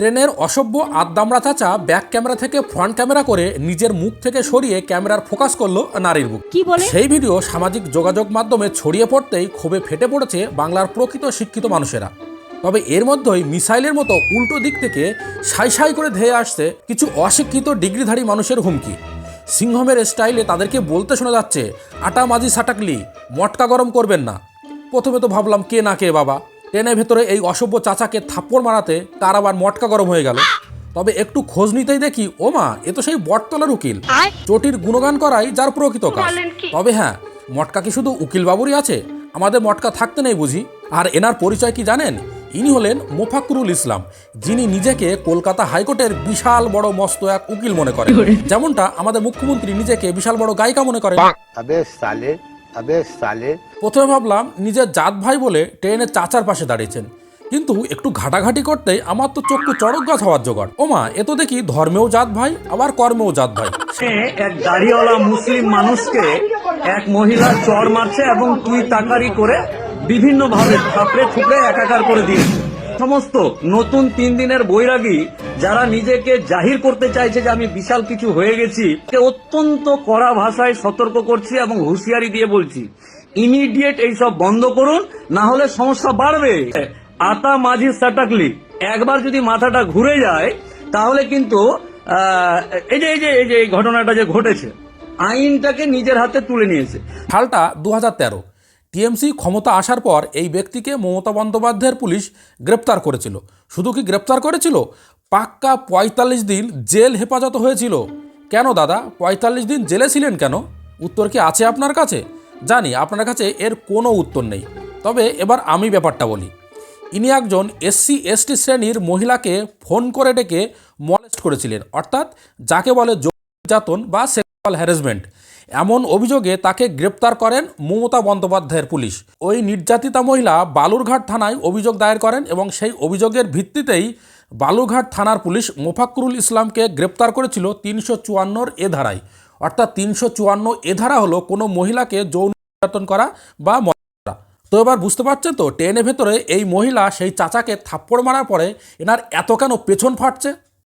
ট্রেনের অসভ্য আদ্দামরা চাচা ব্যাক ক্যামেরা থেকে ফ্রন্ট ক্যামেরা করে নিজের মুখ থেকে সরিয়ে ক্যামেরার ফোকাস করল নারীর বুক। কি বলে? সেই ভিডিও সামাজিক যোগাযোগ মাধ্যমে ছড়িয়ে পড়তেই ক্ষোভে ফেটে পড়েছে বাংলার প্রকৃত শিক্ষিত মানুষেরা। তবে এর মধ্যেই মিসাইলের মতো উল্টো দিক থেকে সাই সাই করে ধেয়ে আসছে কিছু অশিক্ষিত ডিগ্রিধারী মানুষের হুমকি। সিংহমের স্টাইলে তাদেরকে বলতে শোনা যাচ্ছে আটা মাজি সাটাকলি মটকা গরম করবেন না। প্রথমে তো ভাবলাম কে না কে বাবা? ট্রেনের ভেতরে এই অসভ্য চাচাকে থাপ্পড় মারাতে তার আবার মটকা গরম হয়ে গেল। তবে একটু খোঁজ নিতেই দেখি ও মা এ তো সেই বটতলার উকিল। চটির গুণগান করাই যার প্রকৃত কাজ। তবে হ্যাঁ মটকা কি শুধু উকিল বাবুরই আছে? আমাদের মটকা থাকতে নেই বুঝি। আর এনার পরিচয় কি জানেন? ইনি হলেন মোফাকরুল ইসলাম যিনি নিজেকে কলকাতা হাইকোর্টের বিশাল বড় মস্ত এক উকিল মনে করেন। যেমনটা আমাদের মুখ্যমন্ত্রী নিজেকে বিশাল বড় গায়িকা মনে করেন। বেশ তাহলে প্রথমে ভাবলাম নিজের জাত ভাই বলে ট্রেনের চাচার পাশে দাঁড়িয়েছেন। কিন্তু একটু ঘাটাঘাটি করতেই আমার তো চক্ষু চড়ক গাছ হওয়ার জোগাড়। ওমা মা এত দেখি ধর্মেও জাত ভাই আবার কর্মেও জাত ভাই। এক দাড়িওয়ালা মুসলিম মানুষকে এক মহিলা চড় মারছে এবং তুই তাকারি করে বিভিন্নভাবে থাপড়ে থুপড়ে একাকার করে দিয়েছে সমস্ত নতুন তিন দিনের বৈরাগী যারা নিজেকে জাহির করতে চাইছে যে আমি বিশাল কিছু হয়ে গেছি অত্যন্ত কড়া ভাষায় সতর্ক করছি এবং হুঁশিয়ারি দিয়ে বলছি ইমিডিয়েট এইসব বন্ধ করুন, না হলে সমস্যা বাড়বে। আতা মাঝি সাটাকলি, একবার যদি মাথাটা ঘুরে যায়, তাহলে কিন্তু এই যে এই যে এই যে, এই ঘটনাটা যে ঘটেছে, আইনটাকে নিজের হাতে তুলে নিয়েছে। সালটা দু টিএমসি ক্ষমতা আসার পর এই ব্যক্তিকে মমতা বন্দ্যোপাধ্যায়ের পুলিশ গ্রেপ্তার করেছিল। শুধু কি গ্রেপ্তার করেছিল? পাক্কা পঁয়তাল্লিশ দিন জেল হেফাজত হয়েছিল। কেন দাদা? পঁয়তাল্লিশ দিন জেলে ছিলেন কেন? উত্তর কি আছে আপনার কাছে? জানি, আপনার কাছে এর কোনো উত্তর নেই। তবে এবার আমি ব্যাপারটা বলি। ইনি একজন এসসি, এসটি শ্রেণির মহিলাকে ফোন করে ডেকে মলেস্ট করেছিলেন। অর্থাৎ যাকে বলে যৌন নির্যাতন বা হ্যারাসমেন্ট এমন অভিযোগে তাকে গ্রেপ্তার করেন মমতা বন্দ্যোপাধ্যায়ের পুলিশ। ওই নির্যাতিতা মহিলা বালুরঘাট থানায় অভিযোগ দায়ের করেন এবং সেই অভিযোগের ভিত্তিতেই বালুরঘাট থানার পুলিশ মোফাক্কুরুল ইসলামকে গ্রেপ্তার করেছিল তিনশো চুয়ান্নর এ ধারায়। অর্থাৎ তিনশো চুয়ান্ন এ ধারা হলো কোনো মহিলাকে যৌন নির্যাতন করা বা তো এবার বুঝতে পারছেন তো, ট্রেনের ভেতরে এই মহিলা সেই চাচাকে থাপ্পড় মারার পরে এনার এত কেন পেছন ফাটছে?